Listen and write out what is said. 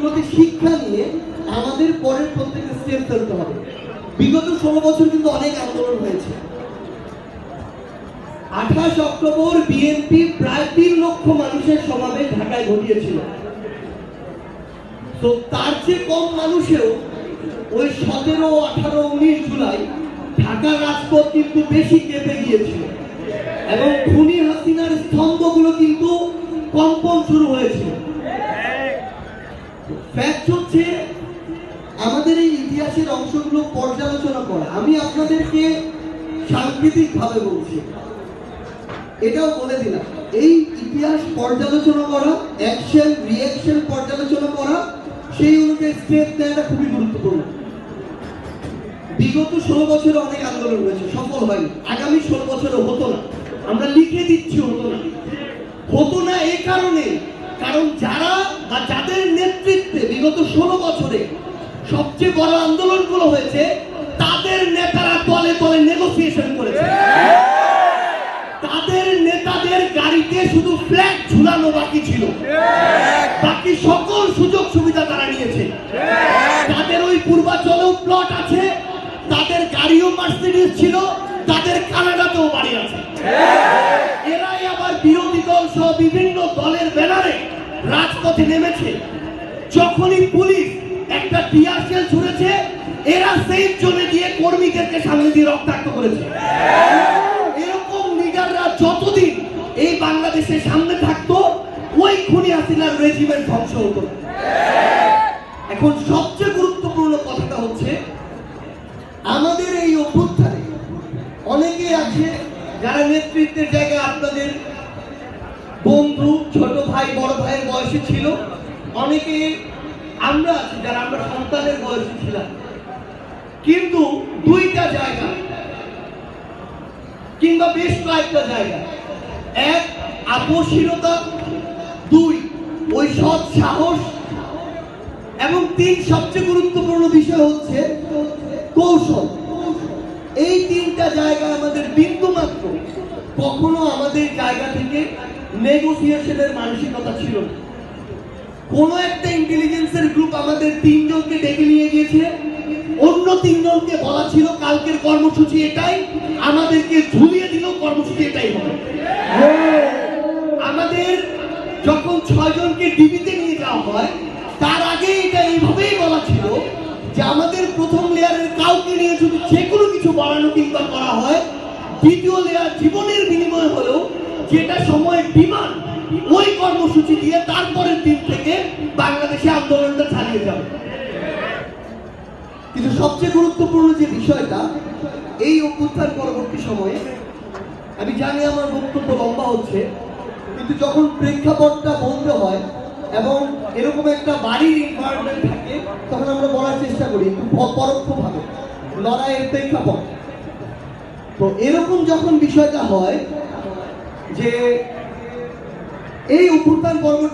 বিষয়গুলোকে শিক্ষা নিয়ে আমাদের পরের প্রত্যেকটা স্টেপ ফেলতে হবে। বিগত ষোলো বছর কিন্তু অনেক আন্দোলন হয়েছে। আঠাশ অক্টোবর বিএনপি প্রায় তিন লক্ষ মানুষের সমাবেশ ঢাকায় ঘটিয়েছিল। তো তার চেয়ে কম মানুষেও ওই সতেরো, আঠারো, উনিশ জুলাই ঢাকার রাজপথ কিন্তু বেশি কেঁপে গিয়েছিল। এবং খুনি হাসিনার স্তম্ভগুলো কিন্তু কম্পন শুরু হয়েছিল। ফ্যাক্ট হচ্ছে, আমাদের এই ইতিহাসের অংশগুলো পর্যালোচনা করা। আমি আপনাদেরকে সাংকেতিক ভাবে বলছি। এটাও বলে দিলাম। এই ইতিহাস পর্যালোচনা করা অ্যাকশন রিয়াকশন পর্যালোচনা করা, সেই অনুযায়ী স্টেপ নেওয়াটা খুবই গুরুত্বপূর্ণ। বিগত ষোলো বছরে অনেক আন্দোলন হয়েছে, সফল হয়নি। আগামী ষোলো বছরে হতো না। আমরা লিখে দিচ্ছি, হতো না। হতো না এই কারণে, কারণ যারা বা যাদের নেতৃত্বে বিগত ষোলো বছরে সবচেয়ে বড় আন্দোলনগুলো হয়েছে, তাদের নেতারা তলে তলে নেগোসিয়েশন করেছে। তাদের নেতাদের গাড়িতে শুধু ফ্ল্যাগ ঝুলানো বাকি ছিল। বাকি সকল সুযোগ সুবিধা তারা নিয়েছে। তাদের ওই পূর্বাচলেও প্লট আছে, তাদের গাড়িও মার্সিডিজ ছিল, তাদের কানাডাতেও বাড়ি আছে। এরাই আবার বিরোধী দল সহ বিভিন্ন দলের ব্যানারে রাজপথে নেমেছে। সামনে দিয়ে রক্তাক্ত করেছে। এরকম লিডাররা যতদিন এই বাংলাদেশের সামনে থাকতো, ওই খুনি হাসিনার রেজিমেন্ট ধ্বংস হতো। এখন সবচেয়ে গুরুত্বপূর্ণ কথাটা হচ্ছে, আমাদের এই অভ্যুত্থানে অনেকে আছে যারা নেতৃত্বের জায়গায় আপনাদের বন্ধু, ছোট ভাই, বড় ভাইয়ের বয়সে ছিল। অনেকে আমরা আছি যারা আমরা সন্তানের বয়সে ছিলাম। কিন্তু দুইটা জায়গা। কিংবা বেশ কয়েকটা জায়গা। এক, আপোষহীনতা। দুই, ওই সৎ সাহস। এবং তিন, সবচেয়ে গুরুত্বপূর্ণ বিষয় হচ্ছে কৌশল। এই তিনটা জায়গা আমাদের বিন্দু মাত্র। কখনো আমাদের জায়গা থেকে নেগোসিয়েশনের মানসিকতা ছিল না। কোন একটা ইন্টেলিজেন্সের গ্রুপ আমাদের তিনজনকে ডেকে নিয়ে গিয়েছে। তিনজনকে বলা ছিল কালকের কর্মসূচি এটাই, আমাদেরকে ঝুলিয়ে দিল কর্মসূচি এটাই হবে। আমাদের যখন ছয়জনকে ডিবিতে নিয়ে যাওয়া হয়, তার আগে এটা এইভাবেই বলা ছিল যে আমাদের প্রথম লেয়ারের কাউকে নিয়ে যদি যে কোনো কিছু বাড়ানো কিংবা করা হয়। দ্বিতীয় লেয়ার জীবনের বিনিময় হলেও যেটা সময় ডিমান্ড, ওই কর্মসূচি দিয়ে তারপরের দিন থেকে বাংলাদেশে আন্দোলনটা চালিয়ে যাবে। কিন্তু সবচেয়ে গুরুত্বপূর্ণ যে বিষয়টা, এই অভ্যুত্থান পরবর্তী সময়ে, আমি জানি আমার বক্তব্য লম্বা হচ্ছে, কিন্তু যখন প্রেক্ষাপটটা বন্ধ হয় এবং এরকম একটা বাড়ির এনভায়রনমেন্ট থাকে, তখন আমরা বলার চেষ্টা করি একটু প- পরোক্ষভাবে, লড়াইয়ের প্রেক্ষাপট। তো এরকম যখন বিষয়টা হয় যে এই অভ্যুত্থান পরবর্তী